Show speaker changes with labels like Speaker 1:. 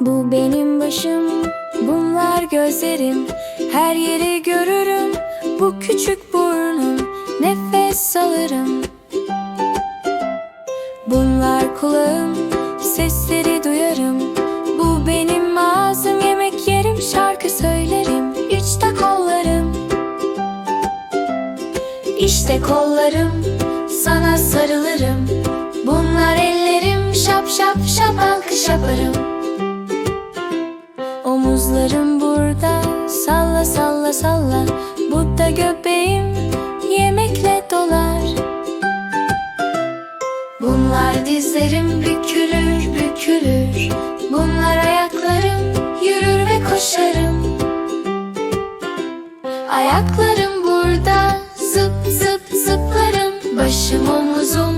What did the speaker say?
Speaker 1: Bu benim başım, bunlar gözlerim. Her yeri görürüm, bu küçük burnum. Nefes alırım. Bunlar kulağım, sesleri duyarım. Bu benim ağzım, yemek yerim, şarkı söylerim. İşte kollarım. İşte kollarım. Omuzlarım burada. Salla salla salla. Bu da göbeğim Yemekle dolar. Bunlar dizlerim bükülür bükülür. Bunlar ayaklarım yürür ve koşarım. Ayaklarım burada. Zıp zıp zıplarım. Başım omuzum